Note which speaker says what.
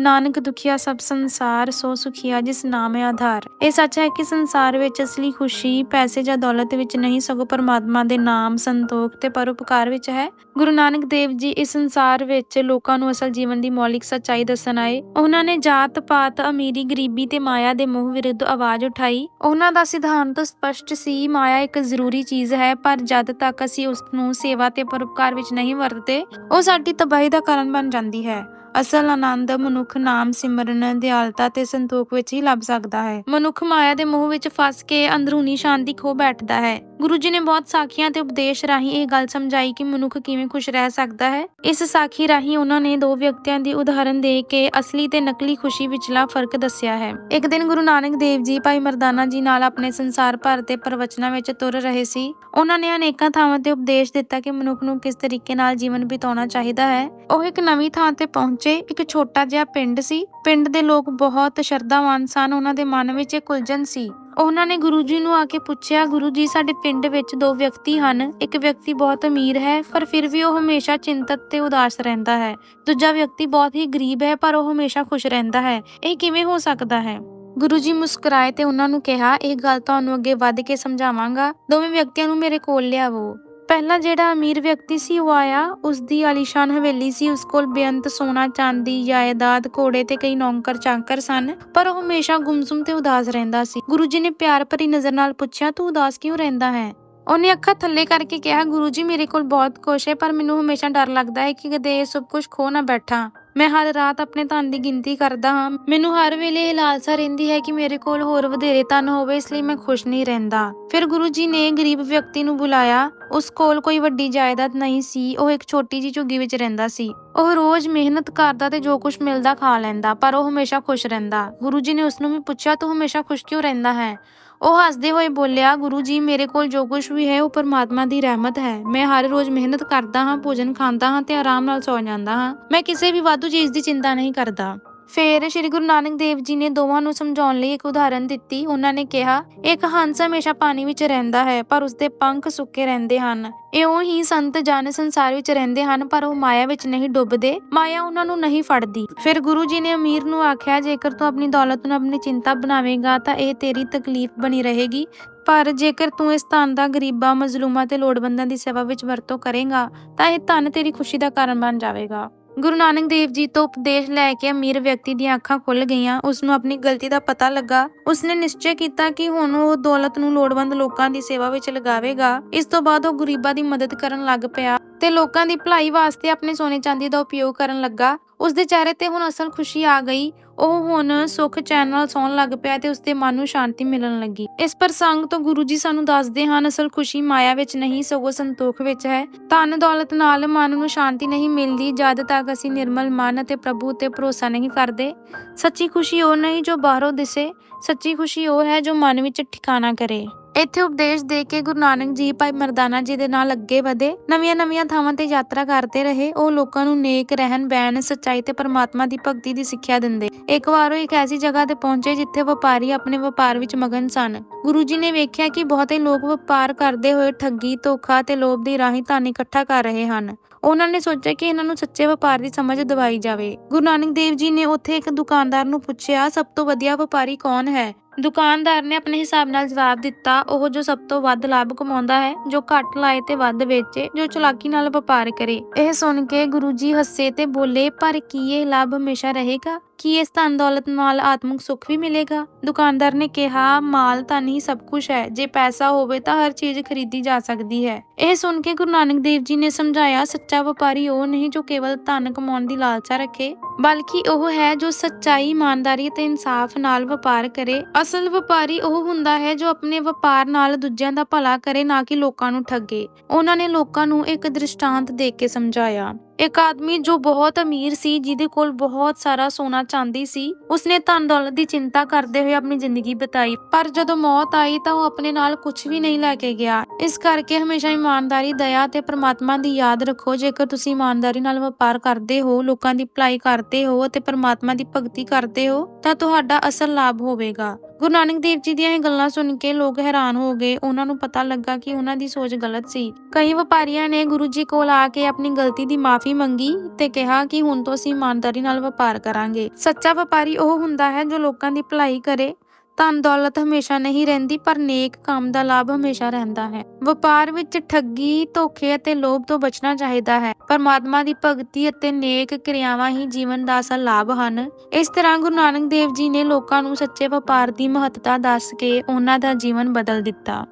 Speaker 1: ਨਾਨਕ ਦੁਖੀਆ ਸਭ ਸੰਸਾਰ, ਸੋ ਸੁਖੀਆ ਜਿਸ ਨਾਮ ਹੈ ਆਧਾਰ। ਇਹ ਸੱਚ ਹੈ ਕਿ ਸੰਸਾਰ ਵਿੱਚ ਅਸਲੀ ਖੁਸ਼ੀ, ਪੈਸੇ ਜਾਂ ਦੌਲਤ ਵਿੱਚ ਨਹੀਂ, ਸਗੋਂ ਪਰਮਾਤਮਾ ਦੇ ਨਾਮ, ਸੰਤੋਖ ਤੇ ਪਰਉਪਕਾਰ ਵਿੱਚ ਹੈ। ਗੁਰੂ ਨਾਨਕ ਦੇਵ ਜੀ ਇਸ ਸੰਸਾਰ ਵਿੱਚ ਲੋਕਾਂ ਨੂੰ ਅਸਲ ਜੀਵਨ ਦੀ ਮੌਲਿਕ ਸੱਚਾਈ ਦੱਸਣ ਆਏ। ਉਹਨਾਂ ਨੇ ਜਾਤ ਪਾਤ ਅਮੀਰੀ, ਗਰੀਬੀ ਤੇ ਮਾਇਆ ਦੇ ਮੋਹ ਵਿਰੁੱਧ ਆਵਾਜ਼ ਉਠਾਈ। ਉਹਨਾਂ ਦਾ ਸਿਧਾਂਤ ਸਪਸ਼ਟ ਸੀ, ਮਾਇਆ ਇੱਕ ਜ਼ਰੂਰੀ ਚੀਜ਼ ਹੈ, ਪਰ ਜਦ ਤੱਕ ਅਸੀਂ ਉਸ ਨੂੰ ਸੇਵਾ ਤੇ ਪਰਉਪਕਾਰ ਵਿੱਚ ਨਹੀਂ ਵਰਤਦੇ, ਉਹ ਸਾਡੀ ਤਬਾਹੀ ਦਾ ਕਾਰਨ ਬਣ ਜਾਂਦੀ ਹੈ। ਅਸਲ ਆਨੰਦ ਮਨੁੱਖ ਨਾਮ ਸਿਮਰਨ, ਦਿਆਲਤਾ ਤੇ ਸੰਤੋਖ ਵਿੱਚ ਹੀ ਲੱਭ ਸਕਦਾ ਹੈ। ਮਨੁੱਖ ਮਾਇਆ ਦੇ ਮੋਹ ਵਿੱਚ ਫਸ ਕੇ ਅੰਦਰੂਨੀ ਸ਼ਾਂਤੀ ਖੋ ਬੈਠਦਾ ਹੈ। ਗੁਰੂ ਜੀ ਨੇ ਬਹੁਤ ਸਾਖੀਆਂ ਤੇ ਉਪਦੇਸ਼ ਰਾਹੀਂ ਇਹ ਗੱਲ ਸਮਝਾਈ ਕਿ ਮਨੁੱਖ ਕਿਵੇਂ ਖੁਸ਼ ਰਹਿ ਸਕਦਾ ਹੈ। ਇਸ ਸਾਖੀ ਰਾਹੀਂ ਉਹਨਾਂ ਨੇ ਦੋ ਵਿਅਕਤੀਆਂ ਦੀ ਉਦਾਹਰਨ ਦੇ ਕੇ ਅਸਲੀ ਤੇ ਨਕਲੀ ਖੁਸ਼ੀ ਵਿਚਲਾ ਫ਼ਰਕ ਦੱਸਿਆ ਹੈ। ਇੱਕ ਦਿਨ ਗੁਰੂ ਨਾਨਕ ਦੇਵ ਜੀ ਭਾਈ ਮਰਦਾਨਾ ਜੀ ਨਾਲ ਆਪਣੇ ਸੰਸਾਰ ਭਰ ਦੇ ਪ੍ਰਵਚਨਾਂ ਵਿੱਚ ਤੁਰ ਰਹੇ ਸੀ। ਉਹਨਾਂ ਨੇ ਅਨੇਕਾਂ ਥਾਵਾਂ ਤੇ ਉਪਦੇਸ਼ ਦਿੱਤਾ ਕਿ ਮਨੁੱਖ ਨੂੰ ਕਿਸ ਤਰੀਕੇ ਨਾਲ ਜੀਵਨ ਬਿਤਾਉਣਾ ਚਾਹੀਦਾ ਹੈ। ਉਹ ਇੱਕ ਨਵੀਂ ਥਾਂ ਤੇ ਪਹੁੰਚੇ, ਇੱਕ ਛੋਟਾ ਜਿਹਾ ਪਿੰਡ ਸੀ। ਪਿੰਡ ਦੇ ਲੋਕ ਬਹੁਤ ਸ਼ਰਧਾਵਾਨ ਸਨ, ਉਹਨਾਂ ਦੇ ਮਨ ਵਿੱਚ ਇੱਕ ਉਲਝਣ ਸੀ। ਉਹਨਾਂ ਨੇ ਗੁਰੂ ਜੀ ਨੂੰ ਆ ਕੇ ਪੁੱਛਿਆ, ਗੁਰੂ ਜੀ, ਸਾਡੇ ਪਿੰਡ ਵਿੱਚ ਦੋ ਵਿਅਕਤੀ ਹਨ। ਇੱਕ ਵਿਅਕਤੀ ਬਹੁਤ ਅਮੀਰ ਹੈ, ਪਰ ਫਿਰ ਵੀ ਉਹ ਹਮੇਸ਼ਾ ਚਿੰਤਤ ਤੇ ਉਦਾਸ ਰਹਿੰਦਾ ਹੈ। ਦੂਜਾ ਵਿਅਕਤੀ ਬਹੁਤ ਹੀ ਗਰੀਬ ਹੈ, ਪਰ ਉਹ ਹਮੇਸ਼ਾ ਖੁਸ਼ ਰਹਿੰਦਾ ਹੈ। ਇਹ ਕਿਵੇਂ ਹੋ ਸਕਦਾ ਹੈ? ਗੁਰੂ ਜੀ ਮੁਸਕਰਾਏ ਤੇ ਉਹਨਾਂ ਨੂੰ ਕਿਹਾ, ਇਹ ਗੱਲ ਤੁਹਾਨੂੰ ਅੱਗੇ ਵੱਧ ਕੇ ਸਮਝਾਵਾਂਗਾ। ਦੋਵੇਂ ਵਿਅਕਤੀਆਂ ਨੂੰ ਮੇਰੇ ਕੋਲ ਲਿਆਵੋ। ਪਹਿਲਾ ਜਿਹੜਾ ਅਮੀਰ ਵਿਅਕਤੀ ਸੀ, ਉਹ ਆਇਆ। ਉਸ ਦੀ ਆਲੀਸ਼ਾਨ ਹਵੇਲੀ ਸੀ। ਉਸ ਕੋਲ ਬੇਅੰਤ ਸੋਨਾ, ਚਾਂਦੀ, ਜਾਇਦਾਦ, ਘੋੜੇ ਤੇ ਕਈ ਨੌਕਰ ਚਾਕਰ ਸਨ। ਪਰ ਉਹ ਹਮੇਸ਼ਾ ਗੁੰਮਸੁਮ ਤੇ ਉਦਾਸ ਰਹਿੰਦਾ ਸੀ। ਗੁਰੂ ਜੀ ਨੇ ਪਿਆਰ ਭਰੀ ਨਜ਼ਰ ਨਾਲ ਪੁੱਛਿਆ, ਤੂੰ ਉਦਾਸ ਕਿਉਂ ਰਹਿੰਦਾ ਹੈ? ਉਹਨੇ ਅੱਖਾਂ ਥੱਲੇ ਕਰਕੇ ਕਿਹਾ, ਗੁਰੂ ਜੀ, ਮੇਰੇ ਕੋਲ ਬਹੁਤ ਕੁਛ ਹੈ, ਪਰ ਮੈਨੂੰ ਹਮੇਸ਼ਾ ਡਰ ਲੱਗਦਾ ਹੈ ਕਿ ਕਦੇ ਇਹ ਸਭ ਕੁਝ ਖੋ ਨਾ ਬੈਠਾ। ਮੈਂ ਹਰ ਰਾਤ ਆਪਣੇ ਧਨ ਦੀ ਗਿਣਤੀ ਕਰਦਾ ਹਾਂ। ਮੈਨੂੰ ਹਰ ਵੇਲੇ ਇਹ ਲਾਲਸਾ ਰਹਿੰਦੀ ਹੈ ਕਿ ਮੇਰੇ ਕੋਲ ਹੋਰ ਵਧੇਰੇ ਧਨ ਹੋਵੇ, ਇਸ ਲਈ ਮੈਂ ਖੁਸ਼ ਨਹੀਂ ਰਹਿੰਦਾ। ਫਿਰ ਗੁਰੂ ਜੀ ਨੇ ਗਰੀਬ ਵਿਅਕਤੀ ਨੂੰ ਬੁਲਾਇਆ। ਉਸ ਕੋਲ ਕੋਈ ਵੱਡੀ ਜਾਇਦਾਦ ਨਹੀਂ ਸੀ, ਉਹ ਇੱਕ ਛੋਟੀ ਜਿਹੀ ਝੁੱਗੀ ਵਿੱਚ ਰਹਿੰਦਾ ਸੀ। ਉਹ ਰੋਜ਼ ਮਿਹਨਤ ਕਰਦਾ ਤੇ ਜੋ ਕੁਝ ਮਿਲਦਾ ਖਾ ਲੈਂਦਾ, ਪਰ ਉਹ ਹਮੇਸ਼ਾ ਖੁਸ਼ ਰਹਿੰਦਾ। ਗੁਰੂ ਜੀ ਨੇ ਉਸ ਨੂੰ ਵੀ ਪੁੱਛਿਆ, ਤੂੰ ਹਮੇਸ਼ਾ ਖੁਸ਼ ਕਿਉਂ ਰਹਿੰਦਾ ਹੈ? ਉਹ ਹੱਸਦੇ ਹੋਏ ਬੋਲਿਆ, ਗੁਰੂ ਜੀ, ਮੇਰੇ ਕੋਲ ਜੋ ਕੁਝ ਵੀ ਹੈ, ਉਹ ਪਰਮਾਤਮਾ ਦੀ ਰਹਿਮਤ ਹੈ। ਮੈਂ ਹਰ ਰੋਜ਼ ਮਿਹਨਤ ਕਰਦਾ ਹਾਂ, ਭੋਜਨ ਖਾਂਦਾ ਹਾਂ ਤੇ ਆਰਾਮ ਨਾਲ ਸੌ ਜਾਂਦਾ ਹਾਂ। ਮੈਂ ਕਿਸੇ ਵੀ ਵਾਧੂ ਚੀਜ਼ ਦੀ ਚਿੰਤਾ ਨਹੀਂ ਕਰਦਾ। ਫਿਰ ਸ੍ਰੀ ਗੁਰੂ ਨਾਨਕ ਦੇਵ ਜੀ ਨੇ ਦੋਵਾਂ ਨੂੰ ਸਮਝਾਉਣ ਲਈ ਇੱਕ ਉਦਾਹਰਨ ਦਿੱਤੀ। ਉਹਨਾਂ ਨੇ ਕਿਹਾ, ਇੱਕ ਹੰਸ ਹਮੇਸ਼ਾ ਪਾਣੀ ਵਿੱਚ ਰਹਿੰਦਾ ਹੈ, ਪਰ ਉਸਦੇ ਪੰਖ ਸੁੱਕੇ ਰਹਿੰਦੇ ਹਨ। ਇਉਂ ਹੀ ਸੰਤ ਜਨ ਸੰਸਾਰ ਵਿੱਚ ਰਹਿੰਦੇ ਹਨ, ਪਰ ਉਹ ਮਾਇਆ ਵਿੱਚ ਨਹੀਂ ਡੁੱਬਦੇ, ਮਾਇਆ ਉਹਨਾਂ ਨੂੰ ਨਹੀਂ ਫੜਦੀ। ਫਿਰ ਗੁਰੂ ਜੀ ਨੇ ਅਮੀਰ ਨੂੰ ਆਖਿਆ, ਜੇਕਰ ਤੂੰ ਆਪਣੀ ਦੌਲਤ ਨੂੰ ਆਪਣੀ ਚਿੰਤਾ ਬਣਾਵੇਂਗਾ, ਤਾਂ ਇਹ ਤੇਰੀ ਤਕਲੀਫ ਬਣੀ ਰਹੇਗੀ। ਪਰ ਜੇਕਰ ਤੂੰ ਇਸ ਧਨ ਦਾ ਗਰੀਬਾਂ, ਮਜ਼ਲੂਮਾਂ ਤੇ ਲੋੜਵੰਦਾਂ ਦੀ ਸੇਵਾ ਵਿੱਚ ਵਰਤੋਂ ਕਰੇਗਾ, ਤਾਂ ਇਹ ਧਨ ਤੇਰੀ ਖੁਸ਼ੀ ਦਾ ਕਾਰਨ ਬਣ ਜਾਵੇਗਾ। ਗੁਰੂ ਨਾਨਕ ਦੇਵ ਜੀ ਤੋਂ ਉਪਦੇਸ਼ ਲੈ ਕੇ ਅਮੀਰ ਵਿਅਕਤੀ ਦੀਆਂ ਅੱਖਾਂ ਖੁੱਲ ਗਈਆਂ। ਉਸ ਨੂੰ ਆਪਣੀ ਗਲਤੀ ਦਾ ਪਤਾ ਲੱਗਾ। ਉਸਨੇ ਨਿਸ਼ਚੈ ਕੀਤਾ ਕਿ ਹੁਣ ਉਹ ਦੌਲਤ ਨੂੰ ਲੋੜਵੰਦ ਲੋਕਾਂ ਦੀ ਸੇਵਾ ਵਿੱਚ ਲਗਾਵੇਗਾ। ਇਸ ਤੋਂ ਬਾਅਦ ਉਹ ਗਰੀਬਾਂ ਦੀ ਮਦਦ ਕਰਨ ਲੱਗ ਪਿਆ ਤੇ ਲੋਕਾਂ ਦੀ ਭਲਾਈ ਵਾਸਤੇ ਆਪਣੇ ਸੋਨੇ ਚਾਂਦੀ ਦਾ ਉਪਯੋਗ ਕਰਨ ਲੱਗਾ। ਉਸ ਦੇ ਚਿਹਰੇ ਤੇ ਹੁਣ ਅਸਲ ਖੁਸ਼ੀ ਆ ਗਈ। ਉਹ ਹੁਣ ਸੁੱਖ ਚੈਨ ਨਾਲ ਸੌਣ ਲੱਗ ਪਿਆ ਤੇ ਉਸਦੇ ਮਨ ਨੂੰ ਸ਼ਾਂਤੀ ਮਿਲਣ ਲੱਗੀ। ਇਸ ਪ੍ਰਸੰਗ ਤੋਂ ਗੁਰੂ ਜੀ ਸਾਨੂੰ ਦੱਸਦੇ ਹਨ, ਅਸਲ ਖੁਸ਼ੀ ਮਾਇਆ ਵਿੱਚ ਨਹੀਂ, ਸਗੋਂ ਸੰਤੋਖ ਵਿੱਚ ਹੈ। ਧਨ ਦੌਲਤ ਨਾਲ ਮਨ ਨੂੰ ਸ਼ਾਂਤੀ ਨਹੀਂ ਮਿਲਦੀ, ਜਦ ਤੱਕ ਅਸੀਂ ਨਿਰਮਲ ਮਨ ਅਤੇ ਪ੍ਰਭੂ ਤੇ ਭਰੋਸਾ ਨਹੀਂ ਕਰਦੇ। ਸੱਚੀ ਖੁਸ਼ੀ ਉਹ ਨਹੀਂ ਜੋ ਬਾਹਰੋਂ ਦਿਸੇ, ਸੱਚੀ ਖੁਸ਼ੀ ਉਹ ਹੈ ਜੋ ਮਨ ਵਿੱਚ ਠਿਕਾਣਾ ਕਰੇ। ਇੱਥੇ ਉਪਦੇਸ਼ ਦੇ ਕੇ ਗੁਰੂ ਨਾਨਕ ਜੀ, ਭਾਈ ਮਰਦਾਨਾ ਜੀ ਦੇ ਨਾਲ ਅੱਗੇ ਵਧੇ, ਨਵੀਆਂ-ਨਵੀਆਂ ਥਾਵਾਂ ਤੇ ਯਾਤਰਾ ਕਰਦੇ ਰਹੇ। ਉਹ ਲੋਕਾਂ ਨੂੰ ਨੇਕ, ਰਹਿਣ, ਬਹਿਣ, ਸੱਚਾਈ ਤੇ ਪਰਮਾਤਮਾ ਦੀ ਭਗਤੀ ਦੀ ਸਿੱਖਿਆ ਦਿੰਦੇ। ਇੱਕ ਵਾਰ ਉਹ ਇੱਕ ਐਸੀ ਜਗ੍ਹਾ ਤੇ ਪਹੁੰਚੇ ਜਿੱਥੇ ਵਪਾਰੀ ਆਪਣੇ ਵਪਾਰ ਵਿੱਚ ਮਗਨ ਸਨ। ਗੁਰੂ ਜੀ ਨੇ ਵੇਖਿਆ ਕਿ ਬਹੁਤੇ ਲੋਕ ਵਪਾਰ ਕਰਦੇ ਹੋਏ ਠੱਗੀ, ਧੋਖਾ ਤੇ ਲੋਭ ਦੀ ਰਾਹੀਂ ਧਨ ਇਕੱਠਾ ਕਰ ਰਹੇ ਹਨ। ਉਹਨਾਂ ਨੇ ਸੋਚਿਆ ਕਿ ਇਹਨਾਂ ਨੂੰ ਸੱਚੇ ਵਪਾਰ ਦੀ ਸਮਝ ਦਿਵਾਈ ਜਾਵੇ। ਗੁਰੂ ਨਾਨਕ ਦੇਵ ਜੀ ਨੇ ਉੱਥੇ ਇੱਕ ਦੁਕਾਨਦਾਰ ਨੂੰ ਪੁੱਛਿਆ, ਸਭ ਤੋਂ ਵਧੀਆ ਵਪਾਰੀ ਕੌਣ ਹੈ? ਦੁਕਾਨਦਾਰ ਨੇ ਆਪਣੇ ਹਿਸਾਬ ਨਾਲ ਜਵਾਬ ਦਿੱਤਾ, ਉਹ ਜੋ ਸਭ ਤੋਂ ਵੱਧ ਲਾਭ ਕਮਾਉਂਦਾ ਹੈ, ਜੋ ਘੱਟ ਲਾਏ ਤੇ ਵੱਧ ਵੇਚੇ, ਜੋ ਚਲਾਕੀ ਨਾਲ ਵਪਾਰ ਕਰੇ। ਇਹ ਸੁਣ ਕੇ ਗੁਰੂ ਜੀ ਹੱਸੇ ਤੇ ਬੋਲੇ, ਪਰ ਕੀ ਇਹ ਲਾਭ ਹਮੇਸ਼ਾ ਰਹੇਗਾ? ਕੀ ਇਸ ਧਨ ਦੌਲਤ ਨਾਲ ਆਤਮਿਕ ਸੁੱਖ ਵੀ ਮਿਲੇਗਾ? ਦੁਕਾਨਦਾਰ ਨੇ ਕਿਹਾ, ਮਾਲ ਤਾਂ ਹੀ ਸਭ ਕੁਝ ਹੈ। ਜੇ ਪੈਸਾ ਹੋਵੇ ਤਾਂ ਹਰ ਚੀਜ਼ ਖਰੀਦੀ ਜਾ ਸਕਦੀ ਹੈ। ਇਹ ਸੁਣ ਕੇ ਗੁਰੂ ਨਾਨਕ ਦੇਵ ਜੀ ਨੇ ਸਮਝਾਇਆ, ਸੱਚਾ ਵਪਾਰੀ ਉਹ ਨਹੀਂ ਜੋ ਕੇਵਲ ਧਨ ਕਮਾਉਣ ਦੀ ਲਾਲਚਾ ਰੱਖੇ, ਬਲਕਿ ਉਹ ਹੈ ਜੋ ਸੱਚਾਈ, ਇਮਾਨਦਾਰੀ ਤੇ ਇਨਸਾਫ ਨਾਲ ਵਪਾਰ ਕਰੇ। ਅਸਲ ਵਪਾਰੀ ਉਹ ਹੁੰਦਾ ਹੈ ਜੋ ਆਪਣੇ ਵਪਾਰ ਨਾਲ ਦੂਜਿਆਂ ਦਾ ਭਲਾ ਕਰੇ, ਨਾ ਕਿ ਲੋਕਾਂ ਨੂੰ ਠੱਗੇ। ਉਹਨਾਂ ਨੇ ਲੋਕਾਂ ਨੂੰ ਇੱਕ ਦ੍ਰਿਸ਼ਟਾਂਤ ਦੇ ਕੇ ਸਮਝਾਇਆ। ਇੱਕ ਆਦਮੀ ਜੋ ਬਹੁਤ ਅਮੀਰ ਸੀ, ਜਿਹਦੇ ਕੋਲ ਬਹੁਤ ਸਾਰਾ ਸੋਨਾ ਚਾਂਦੀ ਸੀ, ਉਸਨੇ ਧਨ ਦੌਲਤ ਦੀ ਚਿੰਤਾ ਕਰਦੇ ਹੋਏ ਆਪਣੀ ਜ਼ਿੰਦਗੀ ਬਿਤਾਈ। ਪਰ ਜਦੋਂ ਮੌਤ ਆਈ ਤਾਂ ਉਹ ਆਪਣੇ ਨਾਲ ਕੁਝ ਵੀ ਨਹੀਂ ਲੈ ਕੇ ਗਿਆ। ਇਸ ਕਰਕੇ ਹਮੇਸ਼ਾ ਇਮਾਨਦਾਰੀ, ਦਇਆ ਤੇ ਪ੍ਰਮਾਤਮਾ ਦੀ ਯਾਦ ਰੱਖੋ। ਜੇਕਰ ਤੁਸੀਂ ਇਮਾਨਦਾਰੀ ਨਾਲ ਵਪਾਰ ਕਰਦੇ ਹੋ, ਲੋਕਾਂ ਦੀ ਭਲਾਈ ਕਰਦੇ ਹੋ ਅਤੇ ਪ੍ਰਮਾਤਮਾ ਦੀ ਭਗਤੀ ਕਰਦੇ ਹੋ, ਤਾਂ ਤੁਹਾਡਾ ਅਸਲ ਲਾਭ ਹੋਵੇਗਾ। ਗੁਰੂ ਨਾਨਕ ਦੇਵ ਜੀ ਦੀਆਂ ਇਹ ਗੱਲਾਂ ਸੁਣ ਕੇ ਲੋਕ ਹੈਰਾਨ ਹੋ ਗਏ। ਉਹਨਾਂ ਨੂੰ ਪਤਾ ਲੱਗਾ ਕਿ ਉਹਨਾਂ ਦੀ ਸੋਚ ਗਲਤ ਸੀ। ਕਈ ਵਪਾਰੀਆਂ ਨੇ ਗੁਰੂ ਜੀ ਕੋਲ ਆ ਕੇ ਆਪਣੀ ਗਲਤੀ ਦੀ ਮਾਫੀ ਮੰਗੀ ਤੇ ਕਿਹਾ ਕਿ ਹੁਣ ਤੋਂ ਅਸੀਂ ਇਮਾਨਦਾਰੀ ਨਾਲ ਵਪਾਰ ਕਰਾਂਗੇ। ਸੱਚਾ ਵਪਾਰੀ ਉਹ ਹੁੰਦਾ ਹੈ ਜੋ ਲੋਕਾਂ ਦੀ ਭਲਾਈ ਕਰੇ। ਧਨ ਦੌਲਤ ਹਮੇਸ਼ਾ ਨਹੀਂ ਰਹਿੰਦੀ, ਪਰ ਨੇਕ ਕੰਮ ਦਾ ਲਾਭ ਹਮੇਸ਼ਾ ਰਹਿੰਦਾ ਹੈ। ਵਪਾਰ ਵਿੱਚ ਠੱਗੀ, ਧੋਖੇ ਅਤੇ ਲੋਭ ਤੋਂ ਬਚਣਾ ਚਾਹੀਦਾ ਹੈ। ਪਰਮਾਤਮਾ ਦੀ ਭਗਤੀ ਅਤੇ ਨੇਕ ਕਿਰਿਆਵਾਂ ਹੀ ਜੀਵਨ ਦਾ ਅਸਲ ਲਾਭ ਹਨ। ਇਸ ਤਰ੍ਹਾਂ ਗੁਰੂ ਨਾਨਕ ਦੇਵ ਜੀ ਨੇ ਲੋਕਾਂ ਨੂੰ ਸੱਚੇ ਵਪਾਰ ਦੀ ਮਹੱਤਤਾ ਦੱਸ ਕੇ ਉਹਨਾਂ ਦਾ ਜੀਵਨ ਬਦਲ ਦਿੱਤਾ।